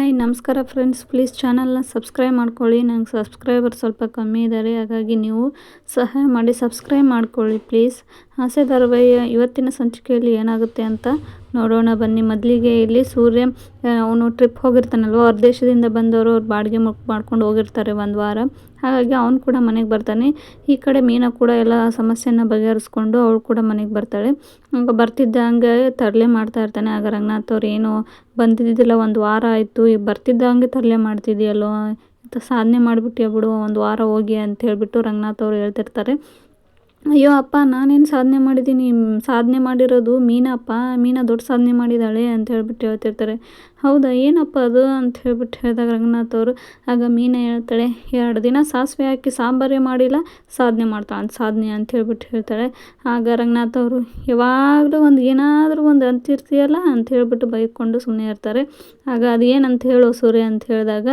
Hi, ನಮಸ್ಕಾರ friends please ಚಾನಲ್ನ subscribe ಮಾಡ್ಕೊಳ್ಳಿ. ನಂಗೆ ಸಬ್ಸ್ಕ್ರೈಬರ್ ಸ್ವಲ್ಪ ಕಮ್ಮಿ ಇದ್ದಾರೆ ಹಾಗಾಗಿ ನೀವು ಸಹಾಯ ಮಾಡಿ ಸಬ್ಸ್ಕ್ರೈಬ್ ಮಾಡ್ಕೊಳ್ಳಿ ಪ್ಲೀಸ್ ಹಾಸ್ಯ ಧಾರಾವಾಹಿಯ ಇವತ್ತಿನ ಸಂಚಿಕೆಯಲ್ಲಿ ಏನಾಗುತ್ತೆ ಅಂತ ನೋಡೋಣ, ಬನ್ನಿ. ಮೊದಲಿಗೆ ಇಲ್ಲಿ ಸೂರ್ಯ ಅವನು ಟ್ರಿಪ್ ಹೋಗಿರ್ತಾನಲ್ವ? ಅವ್ರ ದೇಶದಿಂದ ಬಂದವರು ಅವ್ರು ಬಾಡಿಗೆ ಮಾಡ್ಕೊಂಡು ಹೋಗಿರ್ತಾರೆ ಒಂದು ವಾರ. ಹಾಗಾಗಿ ಅವನು ಕೂಡ ಮನೆಗೆ ಬರ್ತಾನೆ. ಈ ಕಡೆ ಮೀನಾ ಕೂಡ ಎಲ್ಲ ಸಮಸ್ಯೆನ ಬಗೆಹರಿಸ್ಕೊಂಡು ಅವಳು ಕೂಡ ಮನೆಗೆ ಬರ್ತಾಳೆ. ಬರ್ತಿದ್ದಂಗೆ ತರಲೆ ಮಾಡ್ತಾ ಇರ್ತಾನೆ. ಆಗ ರಂಗನಾಥ್ ಅವ್ರು ಏನು ಬಂದಿದ್ದಿಲ್ಲ ಒಂದು ವಾರ ಆಯಿತು. ಈಗ ಬರ್ತಿದ್ದಂಗೆ ತರಲೆ ಮಾಡ್ತಿದ್ಯಲ್ಲೋ? ಸಾಧನೆ ಮಾಡಿಬಿಟ್ಟಿಯ ಬಿಡು, ಒಂದು ವಾರ ಹೋಗಿ ಅಂತ ಹೇಳಿಬಿಟ್ಟು ರಂಗನಾಥ್ ಅವರು ಹೇಳ್ತಿರ್ತಾರೆ. ಅಯ್ಯೋ, ಅಪ್ಪ, ನಾನೇನು ಸಾಧನೆ ಮಾಡಿದ್ದೀನಿ? ಸಾಧನೆ ಮಾಡಿರೋದು ಮೀನಪ್ಪ. ಮೀನಾ ದೊಡ್ಡ ಸಾಧನೆ ಮಾಡಿದ್ದಾಳೆ ಅಂತ ಹೇಳ್ಬಿಟ್ಟು ಹೇಳ್ತಿರ್ತಾರೆ. ಹೌದಾ? ಏನಪ್ಪ ಅದು? ಅಂತ ಹೇಳ್ಬಿಟ್ಟು ಹೇಳಿದಾಗ ರಂಗನಾಥ್ ಅವರು, ಆಗ ಮೀನಾ ಹೇಳ್ತಾಳೆ, ಎರಡು ದಿನ ಸಾಸಿವೆ ಹಾಕಿ ಸಾಂಬಾರೇ ಮಾಡಿಲ್ಲ, ಸಾಧನೆ ಮಾಡ್ತಾಳೆ ಅಂತ ಸಾಧನೆ ಅಂತ ಹೇಳ್ಬಿಟ್ಟು ಹೇಳ್ತಾಳೆ. ಆಗ ರಂಗನಾಥ್ ಅವರು, ಯಾವಾಗಲೂ ಒಂದು ಏನಾದರೂ ಒಂದು ಅಂತಿರ್ತೀಯಲ್ಲ? ಅಂತ ಹೇಳ್ಬಿಟ್ಟು ಬೈಕೊಂಡು ಸುಮ್ಮನೆ ಇರ್ತಾರೆ. ಆಗ ಅದು ಏನಂತ ಹೇಳೋ ಸೂರ್ಯ ಅಂತ ಹೇಳಿದಾಗ,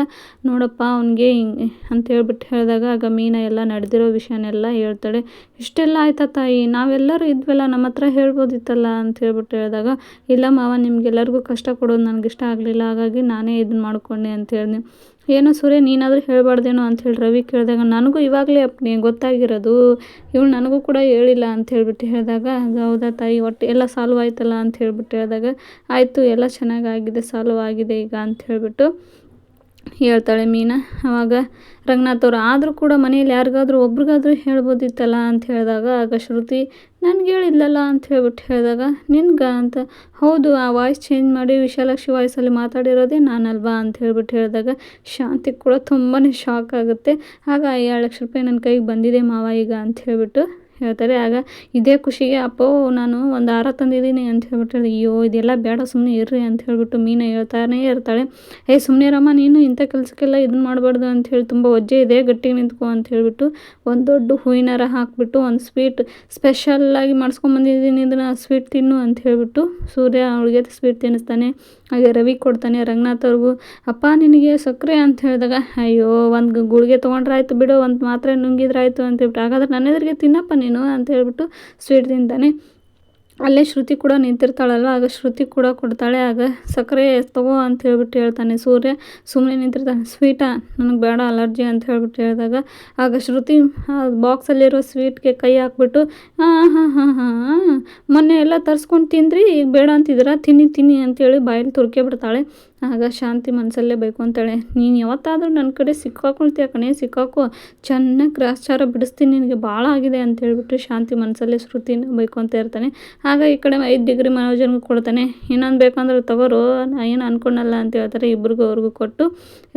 ನೋಡಪ್ಪ, ಅವನಿಗೆ ಹಿಂಗೆ ಅಂತ ಹೇಳ್ಬಿಟ್ಟು ಹೇಳಿದಾಗ, ಆಗ ಮೀನಾ ಎಲ್ಲ ನಡೆದಿರೋ ವಿಷಯನೆಲ್ಲ ಹೇಳ್ತಾಳೆ. ಇಷ್ಟೆಲ್ಲ ಆಯ್ತಾ ತಾಯಿ? ನಾವೆಲ್ಲರೂ ಇದ್ವಲ್ಲ, ನಮ್ಮ ಹತ್ರ ಹೇಳ್ಬೋದಿತ್ತಲ್ಲ? ಅಂತ ಹೇಳ್ಬಿಟ್ಟು ಹೇಳಿದಾಗ, ಇಲ್ಲ ಮಾವ, ನಿಮ್ಗೆಲ್ಲರಿಗೂ ಕಷ್ಟ ಕೊಡೋದು ನನಗೆ ಇಷ್ಟ ಆಗಲಿಲ್ಲ, ಹಾಗಾಗಿ ನಾನೇ ಇದನ್ನ ಮಾಡ್ಕೊಂಡೆ ಅಂತ ಹೇಳಿದೆ. ಏನೋ ಸೂರ್ಯ, ನೀನಾದರೂ ಹೇಳಬಾರ್ದೇನೋ ಅಂತ ಹೇಳಿ ರವಿ ಕೇಳಿದಾಗ, ನನಗೂ ಇವಾಗಲೇ ಅಪ್ನಿ ಗೊತ್ತಾಗಿರೋದು, ಇವಳು ನನಗೂ ಕೂಡ ಹೇಳಿಲ್ಲ ಅಂತ ಹೇಳ್ಬಿಟ್ಟು ಹೇಳಿದಾಗ ಹೌದಾ ತಾಯಿ, ಒಟ್ಟು ಎಲ್ಲ ಸಾಲ್ವ್ ಆಯ್ತಲ್ಲ ಅಂತ ಹೇಳಿಬಿಟ್ಟು ಹೇಳಿದಾಗ, ಆಯಿತು, ಎಲ್ಲ ಚೆನ್ನಾಗಾಗಿದೆ, ಸಾಲ್ವ್ ಆಗಿದೆ ಈಗ ಅಂತ ಹೇಳ್ಬಿಟ್ಟು ಹೇಳ್ತಾಳೆ ಮೀನಾ. ಆವಾಗ ರಂಗನಾಥ್ ಅವರು, ಆದರೂ ಕೂಡ ಮನೇಲಿ ಯಾರಿಗಾದ್ರೂ ಒಬ್ರಿಗಾದ್ರೂ ಹೇಳ್ಬೋದಿತ್ತಲ್ಲ? ಅಂತ ಹೇಳಿದಾಗ, ಆಗ ಶ್ರುತಿ, ನನಗೆ ಹೇಳಿದ್ಲಲ್ಲ? ಅಂತ ಹೇಳ್ಬಿಟ್ಟು ಹೇಳಿದಾಗ, ನಿನ್ಗ? ಅಂತ, ಹೌದು, ಆ ವಾಯ್ಸ್ ಚೇಂಜ್ ಮಾಡಿ ವಿಶಾಲಾಕ್ಷಿ ವಾಯ್ಸಲ್ಲಿ ಮಾತಾಡಿರೋದೇ ನಾನಲ್ವಾ? ಅಂತ ಹೇಳ್ಬಿಟ್ಟು ಹೇಳಿದಾಗ, ಶಾಂತಿ ಕೂಡ ತುಂಬಾ ಶಾಕ್ ಆಗುತ್ತೆ. ಆಗ ಏಳು ಲಕ್ಷ ರೂಪಾಯಿ ನನ್ನ ಕೈಗೆ ಬಂದಿದೆ ಮಾವ ಈಗ, ಅಂತ ಹೇಳ್ಬಿಟ್ಟು ಹೇಳ್ತಾರೆ, ಆಗ ಇದೇ ಖುಷಿಗೆ ಅಪ್ಪೋ, ನಾನು ಒಂದು ಹಾರ ತಂದಿದ್ದೀನಿ ಅಂತ ಹೇಳ್ಬಿಟ್ಟು ಅಯ್ಯೋ, ಇದೆಲ್ಲ ಬೇಡ ಸುಮ್ಮನೆ ಇರ್ರಿ ಅಂತ ಹೇಳಿಬಿಟ್ಟು ಮೀನ ಹೇಳ್ತಾನೇ ಇರ್ತಾಳೆ. ಏ ಸುಮ್ಮನೆ ರಮ್ಮ ನೀನು ಇಂಥ ಕೆಲಸಕ್ಕೆಲ್ಲ ಇದನ್ನ ಮಾಡಬಾರ್ದು ಅಂತ ಹೇಳಿ ತುಂಬ ಒಜ್ಜೆ ಇದೆ ಗಟ್ಟಿಗೆ ನಿಂತ್ಕೊ ಅಂತ ಹೇಳಿಬಿಟ್ಟು ಒಂದು ದೊಡ್ಡ ಹೂವಿನಾರ ಹಾಕಿಬಿಟ್ಟು ಒಂದು ಸ್ವೀಟ್ ಸ್ಪೆಷಲ್ಲಾಗಿ ಮಾಡಿಸ್ಕೊಂಬಂದಿದ್ದೀನಿ ಇದನ್ನು ಸ್ವೀಟ್ ತಿನ್ನು ಅಂತ ಹೇಳ್ಬಿಟ್ಟು ಸೂರ್ಯ ಅವಳಿಗೆ ಸ್ವೀಟ್ ತಿನ್ನಿಸ್ತಾನೆ. ಹಾಗೆ ರವಿ ಕೊಡ್ತಾನೆ, ರಂಗನಾಥ್ ಅವ್ರಿಗೂ, ಅಪ್ಪ, ನಿನಗೆ ಸಕ್ಕರೆ ಅಂತ ಹೇಳಿದಾಗ, ಅಯ್ಯೋ, ಒಂದು ಗುಳಿಗೆ ತೊಗೊಂಡ್ರಾಯ್ತು ಬಿಡು, ಒಂದು ಮಾತ್ರೆ ನುಂಗಿದ್ರಾಯ್ತು ಅಂತ ಹೇಳ್ಬಿಟ್ಟು, ಹಾಗಾದ್ರೆ ನನ್ನ ಎದುರಿಗೆ ತಿನ್ನಪ್ಪ ನೀನು ಅಂತ ಹೇಳ್ಬಿಟ್ಟು ಸ್ವೀಟ್ ತಿಂತಾನೆ. ಅಲ್ಲೇ ಶ್ರುತಿ ಕೂಡ ನಿಂತಿರ್ತಾಳಲ್ವ? ಆಗ ಶ್ರುತಿ ಕೂಡ ಕೊಡ್ತಾಳೆ. ಆಗ ಸಕ್ಕರೆ ತಗೋ ಅಂತ ಹೇಳ್ಬಿಟ್ಟು ಹೇಳ್ತಾನೆ ಸೂರ್ಯ. ಸುಮ್ಮನೆ ನಿಂತಿರ್ತಾನೆ. ಸ್ವೀಟಾ? ನನಗೆ ಬೇಡ ಅಲರ್ಜಿ ಅಂತ ಹೇಳ್ಬಿಟ್ಟು ಹೇಳಿದಾಗ ಆಗ ಶ್ರುತಿ ಬಾಕ್ಸಲ್ಲಿರೋ ಸ್ವೀಟ್ಗೆ ಕೈ ಹಾಕ್ಬಿಟ್ಟು ಹಾಂ ಹಾಂ ಹಾಂ ಹಾಂ, ಮೊನ್ನೆ ಎಲ್ಲ ತರಿಸ್ಕೊಂಡು ತಿಂದ್ರಿ, ಈಗ ಬೇಡ ಅಂತಿದ್ದೀರಾ? ತಿನ್ನಿ ತಿನ್ನಿ ಅಂತೇಳಿ ಬಾಯಲ್ಲಿ ತುರ್ಕೆ ಬಿಡ್ತಾಳೆ. ಆಗ ಶಾಂತಿ ಮನಸ್ಸಲ್ಲೇ ಬೈಕೊತಾಳೆ ನೀನು ಯಾವತ್ತಾದರೂ ನನ್ನ ಕಡೆ ಸಿಕ್ಕಾಕೊಳ್ತೀಯ ಕಣೆ, ಸಿಕ್ಕಾಕೋ. ಚೆನ್ನಾಗಿ ಗ್ರಾಚಾರ ಬಿಡಿಸ್ತೀನಿ, ನಿನಗೆ ಭಾಳ ಆಗಿದೆ ಅಂತ ಹೇಳಿಬಿಟ್ಟು ಶಾಂತಿ ಮನಸ್ಸಲ್ಲೇ ಶ್ರುತಿನ ಅಂತ ಇರ್ತಾನೆ ಆಗ ಈ ಕಡೆ ಐದು ಡಿಗ್ರಿ ಮನೋಜನ್ಗೂ ಕೊಡ್ತಾನೆ. ಇನ್ನೊಂದು ಬೇಕಂದ್ರೆ ತಗೋರು ಏನು ಅಂದ್ಕೊಂಡಲ್ಲ ಅಂತ ಹೇಳ್ತಾರೆ. ಇಬ್ರಿಗೂ ಅವ್ರಿಗೂ ಕೊಟ್ಟು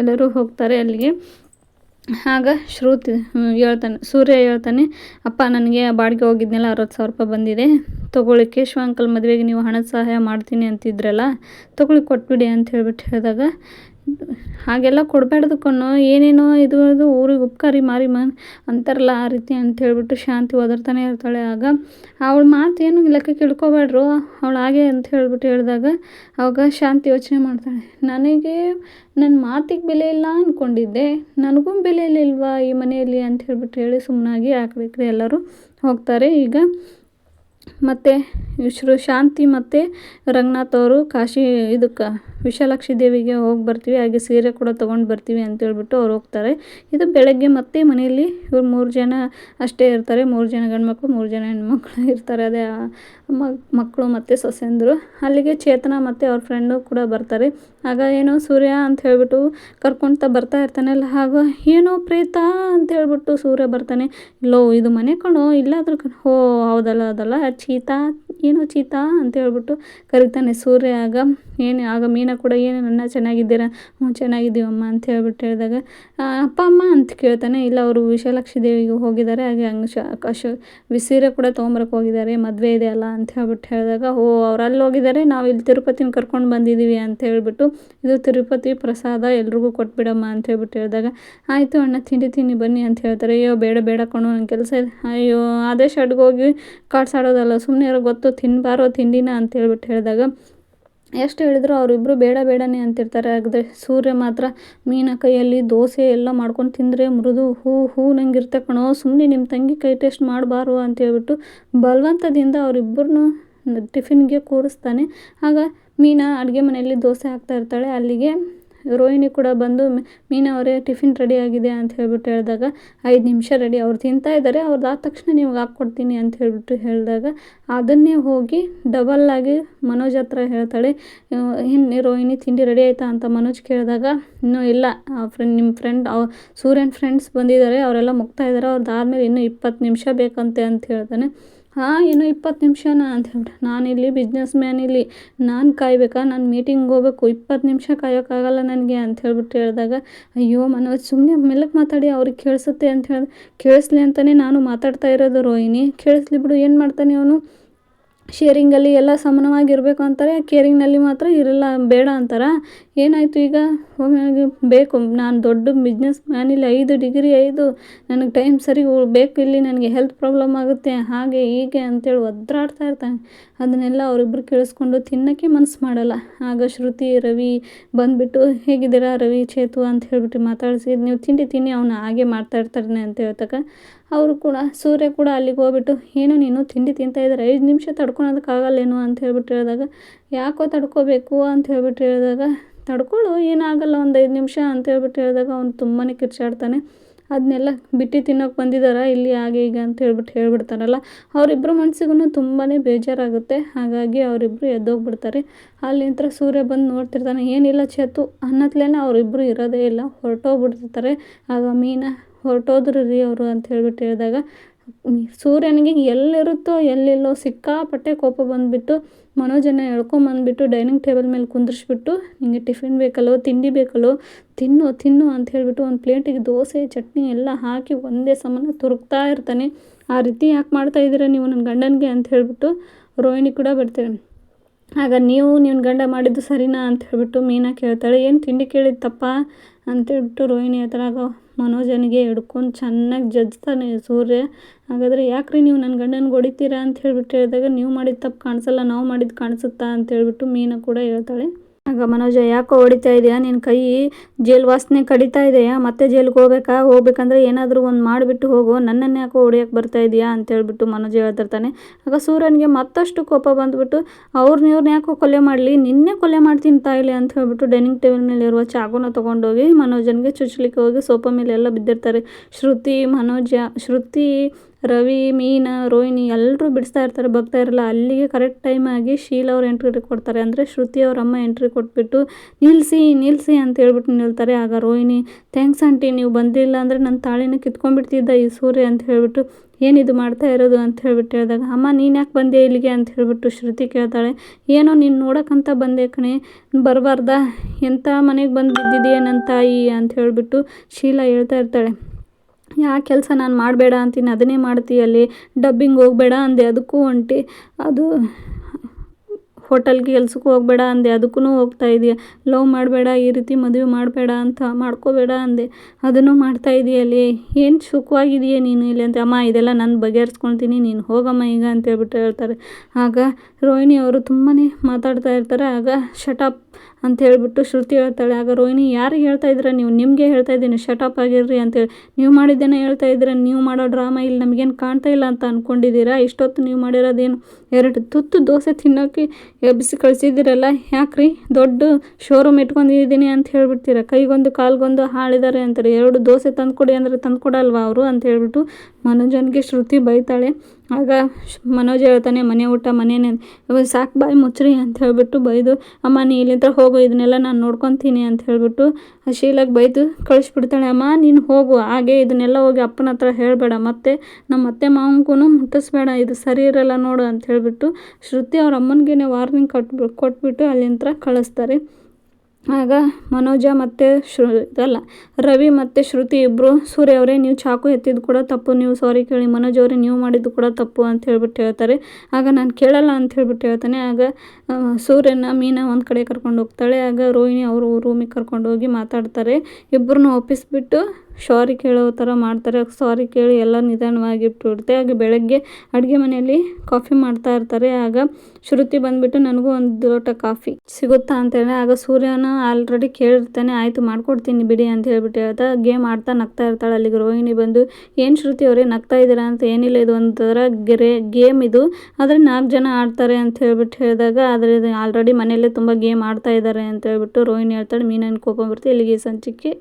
ಎಲ್ಲರೂ ಹೋಗ್ತಾರೆ ಅಲ್ಲಿಗೆ. ಆಗ ಶ್ರುತಿ ಹೇಳ್ತಾನೆ, ಸೂರ್ಯ ಹೇಳ್ತಾನೆ, ಅಪ್ಪ, ನನಗೆ ಬಾಡಿಗೆ ಹೋಗಿದ್ನೆಲ್ಲ, ಅರವತ್ತು ಸಾವಿರ ರೂಪಾಯಿ ಬಂದಿದೆ, ತೊಗೊಳ್ಳಿಕ್ಕೆ ಕೇಶವ ಅಂಕಲ್ ಮದುವೆಗೆ ನೀವು ಹಣದ ಸಹಾಯ ಮಾಡ್ತೀನಿ ಅಂತಿದ್ರಲ್ಲ, ತೊಗೊಳ್ಳಿ ಕೊಟ್ಬಿಡಿ ಅಂತ ಹೇಳ್ಬಿಟ್ಟು ಹೇಳಿದಾಗ ಹಾಗೆಲ್ಲ ಕೊಡಬಾರ್ದು ಕಣ್ಣು ಏನೇನೋ ಇದು ಅದು ಊರಿಗೆ ಉಪಕಾರಿ ಮಾರಿ ಮ ಅಂತಾರಲ್ಲ ಆ ರೀತಿ ಅಂತ ಹೇಳಿಬಿಟ್ಟು ಶಾಂತಿ ಒದರ್ತಾನೆ ಇರ್ತಾಳೆ. ಆಗ ಅವಳ ಮಾತು ಏನು ಲೆಕ್ಕ ಕಿಳ್ಕೊಬೇಡ್ರು ಅವಳು ಹಾಗೆ ಅಂತ ಹೇಳಿಬಿಟ್ಟು ಹೇಳಿದಾಗ ಅವಾಗ ಶಾಂತಿ ಯೋಚನೆ ಮಾಡ್ತಾಳೆ. ನನಗೆ ನನ್ನ ಮಾತಿಗೆ ಬೆಲೆ ಇಲ್ಲ ಅಂದ್ಕೊಂಡಿದ್ದೆ ನನಗೂ ಬೆಲೆ ಇಲ್ವಾ ಈ ಮನೆಯಲ್ಲಿ ಅಂತ ಹೇಳಿಬಿಟ್ಟು ಹೇಳಿ ಸುಮ್ಮನಾಗಿ ಹಾಕ್ಬೇಕ್ರಿ ಎಲ್ಲರೂ ಹೋಗ್ತಾರೆ. ಈಗ ಮತ್ತು ಶ್ರು ಶಾಂತಿ ಮತ್ತು ರಂಗನಾಥ್ ಅವರು ಕಾಶಿ ಇದಕ್ಕೆ ವಿಶಾಲಾಕ್ಷಿ ದೇವಿಗೆ ಹೋಗಿ ಬರ್ತೀವಿ, ಹಾಗೆ ಸೀರೆ ಕೂಡ ತೊಗೊಂಡು ಬರ್ತೀವಿ ಅಂತ ಹೇಳ್ಬಿಟ್ಟು ಅವ್ರು ಹೋಗ್ತಾರೆ. ಇದು ಬೆಳಗ್ಗೆ ಮತ್ತೆ ಮನೆಯಲ್ಲಿ ಇವ್ರು ಮೂರು ಜನ ಅಷ್ಟೇ ಇರ್ತಾರೆ, ಮೂರು ಜನ ಗಂಡ್ಮಕ್ಳು, ಮೂರು ಜನ ಹೆಣ್ಮಕ್ಳು ಇರ್ತಾರೆ. ಅದೇ ಮಕ್ಕಳು ಮತ್ತು ಸೊಸೆಂದರು. ಅಲ್ಲಿಗೆ ಚೇತನ ಮತ್ತು ಅವ್ರ ಫ್ರೆಂಡು ಕೂಡ ಬರ್ತಾರೆ. ಆಗ ಏನೋ ಸೂರ್ಯ ಅಂತ ಹೇಳಿಬಿಟ್ಟು ಕರ್ಕೊಳ್ತಾ ಬರ್ತಾ ಇರ್ತಾನಲ್ಲ ಆಗ ಏನೋ ಪ್ರೇತ ಅಂತ ಹೇಳಿಬಿಟ್ಟು ಸೂರ್ಯ ಬರ್ತಾನೆ. ಲೋ, ಇದು ಮನೆ ಕಣೋ, ಇಲ್ಲಾದ್ರೂ ಹೋ, ಹೌದಲ್ಲ, ಅದಲ್ಲ, ಚೀತಾ, ಏನೋ ಚೀತಾ ಅಂತ ಹೇಳ್ಬಿಟ್ಟು ಕರಿತಾನೆ ಸೂರ್ಯ. ಆಗ ಏನು, ಆಗ ಮೀನ ಕೂಡ, ಏನು, ನನ್ನ ಚೆನ್ನಾಗಿದ್ದೀರಾ? ಹ್ಞೂ, ಚೆನ್ನಾಗಿದ್ದೀವಮ್ಮ ಅಂತ ಹೇಳ್ಬಿಟ್ಟು ಹೇಳಿದಾಗ ಅಪ್ಪ, ಅಮ್ಮ ಅಂತ ಕೇಳ್ತಾನೆ. ಇಲ್ಲ, ಅವರು ವಿಶಾಲಕ್ಷಿ ದೇವಿಗೆ ಹೋಗಿದ್ದಾರೆ. ಹಾಗೆ ಹಂಗೆ ಶ ಕಶ ಸೀರೆ ಕೂಡ ತೊಗೊಂಬರಕ್ಕೆ ಹೋಗಿದ್ದಾರೆ. ಮದುವೆ ಇದೆ ಅಲ್ಲ ಅಂತ ಹೇಳ್ಬಿಟ್ಟು ಹೇಳಿದಾಗ, ಓ, ಅವ್ರು ಅಲ್ಲಿ ಹೋಗಿದ್ದಾರೆ. ನಾವು ಇಲ್ಲಿ ತಿರುಪತಿನ ಕರ್ಕೊಂಡು ಬಂದಿದ್ದೀವಿ ಅಂತ ಹೇಳ್ಬಿಟ್ಟು ಇದು ತಿರುಪತಿ ಪ್ರಸಾದ, ಎಲ್ರಿಗೂ ಕೊಟ್ಬಿಡಮ್ಮ ಅಂತ ಹೇಳ್ಬಿಟ್ಟು ಹೇಳಿದಾಗ, ಆಯಿತು ಅಣ್ಣ, ತಿಂಡಿ ತಿನ್ನಿ, ಬನ್ನಿ ಅಂತ ಹೇಳ್ತಾರೆ. ಅಯ್ಯೋ, ಬೇಡ ಬೇಡ ಕಣೋ ನನ್ನ ಕೆಲಸ ಇದೆ. ಅಯ್ಯೋ ಅದೇ ಶಡ್ಗೆ ಹೋಗಿ ಕಾಡ್ಸಾಡೋದಲ್ಲ ಸುಮ್ಮನೆ ಯಾರೋ ಗೊತ್ತು ತಿನ್ನಬಾರೋ ತಿಂಡಿನ ಅಂತ ಹೇಳ್ಬಿಟ್ಟು ಹೇಳಿದಾಗ, ಎಷ್ಟು ಹೇಳಿದ್ರು ಅವರಿಬ್ಬರು ಬೇಡ, ಬೇಡನೆ ಅಂತಿರ್ತಾರೆ. ಆದರೆ ಸೂರ್ಯ ಮಾತ್ರ ಮೀನ ಕೈಯಲ್ಲಿ ದೋಸೆ ಎಲ್ಲ ಮಾಡ್ಕೊಂಡು ತಿಂದರೆ ಮೃದು, ಹೂ ಹೂ ನಂಗೆ ಕಣೋ ಸುಮ್ಮನೆ ನಿಮ್ಮ ತಂಗಿ ಕೈ ಟೇಸ್ಟ್ ಮಾಡಬಾರು ಅಂತ ಹೇಳ್ಬಿಟ್ಟು ಬಲವಂತದಿಂದ ಅವರಿಬ್ಬರನ್ನೂ ಟಿಫಿನ್ಗೆ ಕೂರಿಸ್ತಾನೆ. ಆಗ ಮೀನಾ ಅಡುಗೆ ಮನೆಯಲ್ಲಿ ದೋಸೆ ಹಾಕ್ತಾ ಇರ್ತಾಳೆ. ಅಲ್ಲಿಗೆ ರೋಹಿಣಿ ಕೂಡ ಬಂದು, ಮೀನಾ ಅವರೇ, ಟಿಫಿನ್ ರೆಡಿ ಆಗಿದೆ ಅಂತ ಹೇಳ್ಬಿಟ್ಟು ಹೇಳಿದಾಗ, ಐದು ನಿಮಿಷ ರೆಡಿ, ಅವ್ರು ತಿಂತಾ ಇದ್ದಾರೆ ಅವ್ರದ್ದು ಆದ ತಕ್ಷಣ ನಿಮ್ಗೆ ಹಾಕ್ಕೊಡ್ತೀನಿ ಅಂತ ಹೇಳ್ಬಿಟ್ಟು ಹೇಳಿದಾಗ, ಅದನ್ನೇ ಹೋಗಿ ಡಬಲ್ ಆಗಿ ಮನೋಜ್ ಹತ್ರ ಹೇಳ್ತಾಳೆ, ಇನ್ನು ರೋಹಿಣಿ ತಿಂಡಿ ರೆಡಿ ಆಯಿತಾ? ಅಂತ ಮನೋಜ್ ಕೇಳಿದಾಗ, ಇನ್ನೂ ಇಲ್ಲ ಫ್ರೆಂಡ್ ನಿಮ್ಮ ಫ್ರೆಂಡ್ ಅವ್ ಸೂರ್ಯನ ಫ್ರೆಂಡ್ಸ್ ಬಂದಿದ್ದಾರೆ, ಅವರೆಲ್ಲ ಮುಗ್ತಾ ಇದ್ದಾರೆ ಅವ್ರದ್ದು ಆದಮೇಲೆ ಇನ್ನೂ ಇಪ್ಪತ್ತು ನಿಮಿಷ ಬೇಕಂತೆ ಅಂತ ಹೇಳ್ತಾನೆ. ಹಾಂ, ಇನ್ನೂ ಇಪ್ಪತ್ತು ನಿಮಿಷನಾ ಅಂತ ಹೇಳ್ಬಿಟ್ಟು ನಾನಿಲ್ಲಿ ಬಿಸ್ನೆಸ್ ಮ್ಯಾನ್ ಇಲ್ಲಿ. ನಾನು ಕಾಯಬೇಕಾ? ನಾನು ಮೀಟಿಂಗ್ ಹೋಗ್ಬೇಕು. ಇಪ್ಪತ್ತು ನಿಮಿಷ ಕಾಯೋಕ್ಕಾಗಲ್ಲ ನನಗೆ ಅಂತ ಹೇಳ್ಬಿಟ್ಟು ಹೇಳಿದಾಗ, ಅಯ್ಯೋ ಮನೋಜ್ ಸುಮ್ಮನೆ ಮೆಲ್ಲಕ್ಕೆ ಮಾತಾಡಿ, ಅವ್ರಿಗೆ ಕೇಳಿಸುತ್ತೆ ಅಂತ ಹೇಳಿದೆ. ಕೇಳಿಸ್ಲಿ ಅಂತಲೇ ನಾನು ಮಾತಾಡ್ತಾ ಇರೋದು ರೋಹಿಣಿ. ಕೇಳಿಸ್ಲಿ ಬಿಡು. ಏನು ಮಾಡ್ತಾನೆ ಅವನು? ಶೇರಿಂಗಲ್ಲಿ ಎಲ್ಲ ಸಮಾನವಾಗಿರಬೇಕು ಅಂತಾರೆ ಕೇರಿಂಗ್ನಲ್ಲಿ ಮಾತ್ರ ಇರಲ್ಲ, ಬೇಡ ಅಂತಾರೆ. ಏನಾಯಿತು ಈಗ? ಬೇಕು, ನಾನು ದೊಡ್ಡ ಬಿಸ್ನೆಸ್ ಮ್ಯಾನ್ ಇಲ್ಲಿ, ಐದು ಡಿಗ್ರಿ ಐದು, ನನಗೆ ಟೈಮ್ ಸರಿ ಬೇಕು ಇಲ್ಲಿ, ನನಗೆ ಹೆಲ್ತ್ ಪ್ರಾಬ್ಲಮ್ ಆಗುತ್ತೆ, ಹಾಗೆ, ಹೀಗೆ ಅಂತೇಳಿ ಒದ್ರಾಡ್ತಾ ಇರ್ತಾನೆ. ಅದನ್ನೆಲ್ಲ ಅವರಿಬ್ಬರು ಕೇಳಿಸ್ಕೊಂಡು ತಿನ್ನೋಕ್ಕೆ ಮನಸ್ಸು ಮಾಡಲ್ಲ. ಆಗ ಶ್ರುತಿ, ರವಿ ಬಂದುಬಿಟ್ಟು, ಹೇಗಿದ್ದೀರಾ ರವಿ ಚೇತು? ಅಂತ ಹೇಳಿಬಿಟ್ಟು ಮಾತಾಡಿಸಿ, ನೀವು ತಿಂಡಿ ತಿನ್ನಿ, ಅವನು ಹಾಗೆ ಮಾಡ್ತಾ ಇರ್ತಾನೆ, ಅಂತ ಹೇಳ್ತಕ್ಕ. ಅವರು ಕೂಡ ಸೂರ್ಯ ಕೂಡ ಅಲ್ಲಿಗೆ ಹೋಗ್ಬಿಟ್ಟು, ಏನು ನೀನು ತಿಂಡಿ ತಿಂತಾ ಇದ್ದಾರೆ? ಐದು ನಿಮಿಷ ತಡ್ಕೊಳೋದಕ್ಕಾಗಲ್ಲೇನು? ಅಂತ ಹೇಳ್ಬಿಟ್ಟು ಹೇಳಿದಾಗ, ಯಾಕೋ ತಡ್ಕೋಬೇಕು? ಅಂತ ಹೇಳ್ಬಿಟ್ಟು ಹೇಳಿದಾಗ ತಡ್ಕೊಳ್ಳು ಏನಾಗಲ್ಲ, ಒಂದು ಐದು ನಿಮಿಷ ಅಂತ ಹೇಳ್ಬಿಟ್ಟು ಹೇಳಿದಾಗ, ಅವ್ನು ತುಂಬಾ ಕಿರ್ಚಾಡ್ತಾನೆ. ಅದನ್ನೆಲ್ಲ ಬಿಟ್ಟು ತಿನ್ನೋಕೆ ಬಂದಿದ್ದಾರಾ ಇಲ್ಲಿ ಹಾಗೆ ಈಗ ಅಂತ ಹೇಳ್ಬಿಟ್ಟು ಹೇಳ್ಬಿಡ್ತಾರಲ್ಲ ಅವರಿಬ್ಬರು ಮನಸ್ಸಿಗೂ ತುಂಬಾ ಬೇಜಾರಾಗುತ್ತೆ. ಹಾಗಾಗಿ ಅವರಿಬ್ಬರು ಎದ್ದೋಗ್ಬಿಡ್ತಾರೆ. ಅಲ್ಲಿಂತ್ರ ಸೂರ್ಯ ಬಂದು ನೋಡ್ತಿರ್ತಾನೆ, ಏನಿಲ್ಲ ಚೇತು ಅನ್ನತ್ಲೇ ಅವರಿಬ್ಬರು ಇರೋದೇ ಇಲ್ಲ ಹೊರಟೋಗ್ಬಿಡ್ತಿರ್ತಾರೆ ಆಗ ಮೀನಾ ಹೊರಟೋದ್ರು ರೀ ಅವರು ಅಂತ ಹೇಳ್ಬಿಟ್ಟು ಹೇಳಿದಾಗ ಸೂರ್ಯನಿಗೆ ಎಲ್ಲಿರುತ್ತೋ ಎಲ್ಲಿಲ್ಲೋ ಸಿಕ್ಕಾಪಟ್ಟೆ ಕೋಪ ಬಂದುಬಿಟ್ಟು ಮನೋಜನ ಎಳ್ಕೊಂಬಂದ್ಬಿಟ್ಟು ಡೈನಿಂಗ್ ಟೇಬಲ್ ಮೇಲೆ ಕುಂದ್ರಿಸ್ಬಿಟ್ಟು ನಿಮಗೆ ಟಿಫಿನ್ ಬೇಕಲ್ಲೋ, ತಿಂಡಿ ಬೇಕಲ್ಲೋ, ತಿನ್ನು ತಿನ್ನು ಅಂತ ಹೇಳಿಬಿಟ್ಟು ಒಂದು ಪ್ಲೇಟಿಗೆ ದೋಸೆ, ಚಟ್ನಿ ಎಲ್ಲ ಹಾಕಿ ಒಂದೇ ಸಮಾನ ತುರುಕ್ತಾ ಇರ್ತಾನೆ. ಆ ರೀತಿ ಯಾಕೆ ಮಾಡ್ತಾ ಇದ್ದೀರಾ ನೀವು ನನ್ನ ಗಂಡನಿಗೆ? ಅಂತ ಹೇಳಿಬಿಟ್ಟು ರೋಹಿಣಿ ಕೂಡ ಬರ್ತಾರೆ ಆಗ ನೀವು ನಿಮ್ಮ ಗಂಡ ಮಾಡಿದ್ದು ಸರಿನಾ? ಅಂತ ಹೇಳಿಬಿಟ್ಟು ಮೀನಾ ಕೇಳ್ತಾಳೆ. ಏನು ತಿಂಡಿ ಕೇಳಿದ್ದಪ್ಪ? ಅಂತೇಳ್ಬಿಟ್ಟು ರೋಹಿಣಿ ಹತ್ರ ಆಗ ಮನೋಜನಿಗೆ ಹಿಡ್ಕೊಂಡು ಚೆನ್ನಾಗಿ ಜಜ್ತಾನೆ ಸೂರ್ಯ. ಹಾಗಾದರೆ ಯಾಕ್ರಿ ನೀವು ನನ್ನ ಗಂಡನಿಗೆ ಹೊಡಿತೀರಾ ಅಂತ ಹೇಳಿಬಿಟ್ಟು ಹೇಳಿದಾಗ, ನೀವು ಮಾಡಿದ ತಪ್ಪು ಕಾಣಿಸಲ್ಲ, ನಾವು ಮಾಡಿದ್ದು ಕಾಣಿಸುತ್ತಾ? ಅಂತ ಹೇಳ್ಬಿಟ್ಟು ಮೀನಾ ಕೂಡ ಹೇಳ್ತಾಳೆ. ಆಗ ಮನೋಜ, ಯಾಕೋ ಹೊಡಿತಾ ಇದೆಯಾ? ನಿನ್ನ ಕೈ ಜೇಲ್ ವಾಸನೆ ಕಡಿತಾ ಇದೆಯಾ? ಮತ್ತೆ ಜೈಲ್ಗೆ ಹೋಗ್ಬೇಕಾ? ಹೋಗ್ಬೇಕಂದ್ರೆ ಏನಾದರೂ ಒಂದು ಮಾಡಿಬಿಟ್ಟು ಹೋಗು. ನನ್ನನ್ನು ಯಾಕೋ ಹೊಡಿಯೋಕೆ ಬರ್ತಾ ಇದೆಯಾ? ಅಂತ ಹೇಳ್ಬಿಟ್ಟು ಮನೋಜ ಹೇಳ್ತಿರ್ತಾನೆ. ಆಗ ಸೂರ್ಯನಿಗೆ ಮತ್ತಷ್ಟು ಕೋಪ ಬಂದ್ಬಿಟ್ಟು ಅವ್ರನ್ನ ಇವ್ರನ್ನ ಯಾಕೋ ಕೊಲೆ ಮಾಡಲಿ? ನಿನ್ನೆ ಕೊಲೆ ಮಾಡ್ತೀನಿ ತಾಯಿಲಿ ಅಂತ ಹೇಳ್ಬಿಟ್ಟು ಡೈನಿಂಗ್ ಟೇಬಲ್ ಮೇಲೆ ಇರುವ ಚಾಕುನ ತೊಗೊಂಡೋಗಿ ಮನೋಜನಿಗೆ ಚುಚ್ಚಲಿಕ್ಕೆ ಹೋಗಿ ಸೋಫಾ ಮೇಲೆ ಎಲ್ಲ ಬಿದ್ದಿರ್ತಾರೆ. ಶ್ರುತಿ, ಮನೋಜ, ಶ್ರುತಿ ರವಿ, ಮೀನಾ, ರೋಹಿಣಿ ಎಲ್ಲರೂ ಬಿಡಿಸ್ತಾ ಇರ್ತಾರೆ, ಬಗ್ತಾ ಇರಲ್ಲ. ಅಲ್ಲಿಗೆ ಕರೆಕ್ಟ್ ಟೈಮ್ ಆಗಿ ಶೀಲಾ ಅವ್ರು ಎಂಟ್ರಿ ಕೊಡ್ತಾರೆ. ಅಂದರೆ ಶ್ರುತಿ ಅವ್ರ ಅಮ್ಮ ಎಂಟ್ರಿ ಕೊಟ್ಬಿಟ್ಟು ನಿಲ್ಲಿಸಿ ನಿಲ್ಲಿಸಿ ಅಂತ ಹೇಳ್ಬಿಟ್ಟು ನಿಲ್ತಾರೆ. ಆಗ ರೋಹಿಣಿ ಥ್ಯಾಂಕ್ಸ್ ಆಂಟಿ ನೀವು ಬಂದಿಲ್ಲ ಅಂದರೆ ನನ್ನ ತಾಳಿನ ಕಿತ್ಕೊಂಡ್ಬಿಡ್ತಿದ್ದ ಈ ಸೂರ್ಯ ಅಂತ ಹೇಳ್ಬಿಟ್ಟು ಏನಿದು ಮಾಡ್ತಾ ಇರೋದು? ಅಂತ ಹೇಳ್ಬಿಟ್ಟು ಹೇಳಿದಾಗ, ಅಮ್ಮ, ನೀನು ಯಾಕೆ ಬಂದೆ ಇಲ್ಲಿಗೆ? ಅಂತ ಹೇಳ್ಬಿಟ್ಟು ಶ್ರುತಿ ಕೇಳ್ತಾಳೆ, ಏನೋ ನೀನು ನೋಡೋಕ್ಕಂತ ಬಂದೆ ಕಣೆ. ಬರಬಾರ್ದ? ಎಂಥ ಮನೆಗೆ ಬಂದು ಬಿದ್ದಿದೆಯಾ ನನ್ನ ತಾಯಿ? ಅಂತ ಹೇಳ್ಬಿಟ್ಟು ಶೀಲಾ ಹೇಳ್ತಾ ಇರ್ತಾಳೆ. ಯಾ ಕೆಲಸ ನಾನು ಮಾಡಬೇಡ ಅಂತೀನಿ, ಅದನ್ನೇ ಮಾಡ್ತೀಯಲ್ಲಿ ಡಬ್ಬಿಂಗ್ ಹೋಗಬೇಡ ಅಂದೆ, ಅದಕ್ಕೂ ಹೊಂಟಿ ಅದು ಹೋಟೆಲ್ಗೆ ಕೆಲ್ಸಕ್ಕೂ ಹೋಗಬೇಡ ಅಂದೆ ಅದಕ್ಕೂ ಹೋಗ್ತಾ ಇದೆಯಾ. ಲವ್ ಮಾಡಬೇಡ, ಈ ರೀತಿ ಮದುವೆ ಮಾಡಬೇಡ ಅಂತ ಮಾಡ್ಕೋಬೇಡ ಅಂದೆ. ಅದನ್ನು ಮಾಡ್ತಾ ಇದೆಯಲ್ಲಿ ಏನು ಸುಖವಾಗಿದೆಯಾ ನೀನು ಇಲ್ಲಿ? ಅಂತ, ಅಮ್ಮ, ಇದೆಲ್ಲ ನಾನು ಬಗೆಹರಿಸ್ಕೊಳ್ತೀನಿ, ನೀನು ಹೋಗಮ್ಮ ಈಗ ಅಂತ ಹೇಳ್ಬಿಟ್ಟು ಹೇಳ್ತಾರೆ. ಆಗ ರೋಹಿಣಿ ಅವರು ತುಂಬಾ ಮಾತಾಡ್ತಾ ಇರ್ತಾರೆ. ಆಗ ಶಟಪ್ ಅಂತ ಹೇಳಿಬಿಟ್ಟು ಶ್ರುತಿ ಹೇಳ್ತಾಳೆ. ಆಗ ರೋಹಿಣಿ, ಯಾರಿಗೆ ಹೇಳ್ತಾ ಇದ್ದೀರಾ? ನೀವು ನಿಮಗೆ ಹೇಳ್ತಾ ಇದ್ದೀನಿ. ಶಟಪ್ ಆಗಿರ್ರಿ ಅಂತೇಳಿ ನೀವು ಮಾಡಿದ್ದೇನೆ ಹೇಳ್ತಾ ಇದ್ದೀರಾ? ನೀವು ಮಾಡೋ ಡ್ರಾಮಾ ಇಲ್ಲಿ ನಮಗೇನು ಕಾಣ್ತಾ ಇಲ್ಲ ಅಂತ ಅಂದ್ಕೊಂಡಿದ್ದೀರಾ ಇಷ್ಟೊತ್ತು ನೀವು ಮಾಡಿರೋದೇನು? ಎರಡು ತುತ್ತು ದೋಸೆ ತಿನ್ನೋಕ್ಕೆ ಎಬ್ಬಿಸಿ ಕಳಿಸಿದ್ದೀರಲ್ಲ? ಯಾಕ್ರಿ? ದೊಡ್ಡ ಶೋರೂಮ್ ಇಟ್ಕೊಂಡಿದ್ದೀನಿ ಅಂತ ಹೇಳ್ಬಿಡ್ತೀರ? ಕೈಗೊಂದು, ಕಾಲ್ಗೊಂದು ಹಾಳಿದ್ದಾರೆ ಅಂತಾರೆ. ಎರಡು ದೋಸೆ ತಂದುಕೊಡಿ ಅಂದರೆ ತಂದುಕೊಡಲ್ವಾ ಅವರು? ಅಂತ ಹೇಳ್ಬಿಟ್ಟು ಮನೋಜನ್ಗೆ ಶ್ರುತಿ ಬೈತಾಳೆ. ಆಗ ಮನೋಜ್ ಹೇಳ್ತಾನೆ, ಮನೆ ಊಟ ಮನೇನೆ ಸಾಕು ಬಾಯಿ ಮುಚ್ಚರಿ ಅಂತ ಹೇಳಿಬಿಟ್ಟು ಬೈದು, ಅಮ್ಮ, ನೀ ಇಲ್ಲಿಂದ ಹೋಗು, ಇದನ್ನೆಲ್ಲ ನಾನು ನೋಡ್ಕೊತೀನಿ ಅಂತ ಹೇಳ್ಬಿಟ್ಟು ಶೀಲಾಗೆ ಬೈದು ಕಳಿಸ್ಬಿಡ್ತಾಳೆ, ಅಮ್ಮ, ನೀನು ಹೋಗು, ಹಾಗೆ ಇದನ್ನೆಲ್ಲ ಹೋಗಿ ಅಪ್ಪನ ಹತ್ರ ಹೇಳಬೇಡ, ಮತ್ತೆ ನಮ್ಮ ಅತ್ತೆ ಮಾವಂಗೂ ಮುಟ್ಟಿಸ್ಬೇಡ, ಇದು ಸರಿ ಇರಲ್ಲ ನೋಡು ಅಂತ ಹೇಳಿಬಿಟ್ಟು ಶ್ರುತಿ ಅವ್ರ ಅಮ್ಮನಿಗೆ ವಾರ್ನಿಂಗ್ ಕೊಟ್ಬಿ, ಕೊಟ್ಬಿಟ್ಟು ಅಲ್ಲಿಂದ ಕಳಿಸ್ತಾರೆ. ಆಗ ಮನೋಜ ಮತ್ತು ಶ್ರು, ಇದಲ್ಲ, ರವಿ ಮತ್ತು ಶ್ರುತಿ ಇಬ್ಬರು ಸೂರ್ಯ ಅವರೇ, ನೀವು ಚಾಕು ಎತ್ತಿದ್ದು ಕೂಡ ತಪ್ಪು, ನೀವು ಸಾರಿ ಕೇಳಿ, ಮನೋಜ್ ಅವರೇ, ನೀವು ಮಾಡಿದ್ದು ಕೂಡ ತಪ್ಪು ಅಂತ ಹೇಳ್ಬಿಟ್ಟು ಹೇಳ್ತಾರೆ. ಆಗ ನಾನು ಕೇಳಲ್ಲ ಅಂತ ಹೇಳ್ಬಿಟ್ಟು ಹೇಳ್ತಾನೆ. ಆಗ ಸೂರ್ಯನ ಮೀನಾ ಒಂದು ಕಡೆ ಕರ್ಕೊಂಡು ಹೋಗ್ತಾಳೆ. ಆಗ ರೋಹಿಣಿ ಅವರು ರೂಮಿಗೆ ಕರ್ಕೊಂಡು ಹೋಗಿ ಮಾತಾಡ್ತಾರೆ. ಇಬ್ಬರನ್ನೂ ಒಪ್ಪಿಸ್ಬಿಟ್ಟು ಸಾರಿ ಕೇಳೋ ಥರ ಮಾಡ್ತಾರೆ. ಸಾರಿ ಕೇಳಿ ಎಲ್ಲ ನಿಧಾನವಾಗಿ ಬಿಟ್ಬಿಡುತ್ತೆ ಹಾಗೆ ಬೆಳಗ್ಗೆ ಅಡುಗೆ ಮನೆಯಲ್ಲಿ ಕಾಫಿ ಮಾಡ್ತಾ ಇರ್ತಾರೆ. ಆಗ ಶ್ರುತಿ ಬಂದುಬಿಟ್ಟು, ನನಗೂ ಒಂದು ಲೋಟ ಕಾಫಿ ಸಿಗುತ್ತಾ? ಅಂತೇಳಿ ಆಗ ಸೂರ್ಯನ ಆಲ್ರೆಡಿ ಕೇಳಿರ್ತಾನೆ, ಆಯಿತು ಮಾಡ್ಕೊಡ್ತೀನಿ ಬಿಡಿ ಅಂತ ಹೇಳ್ಬಿಟ್ಟು ಹೇಳ್ತಾ, ಗೇಮ್ ಆಡ್ತಾ ನಗ್ತಾ ಇರ್ತಾಳೆ ಅಲ್ಲಿಗೆ ರೋಹಿಣಿ ಬಂದು. ಏನು ಶ್ರುತಿ ಅವರೇ, ನಗ್ತಾ ಇದ್ದೀರಾ ಅಂತ ಏನಿಲ್ಲ, ಇದು ಒಂಥರ ಗೆರೆ, ಗೇಮ್ ಇದು. ಆದರೆ ನಾಲ್ಕು ಜನ ಆಡ್ತಾರೆ ಅಂತ ಹೇಳ್ಬಿಟ್ಟು ಹೇಳಿದಾಗ, ಆದರೆ ಆಲ್ರೆಡಿ ಮನೆಯಲ್ಲೇ ತುಂಬ ಗೇಮ್ ಆಡ್ತಾ ಇದ್ದಾರೆ ಅಂತ ಹೇಳ್ಬಿಟ್ಟು ರೋಹಿಣಿ ಹೇಳ್ತಾಳೆ ಮೀನನ್ನು ಕೋಪ ಇಲ್ಲಿಗೆ ಸಂಚಿಕೆ.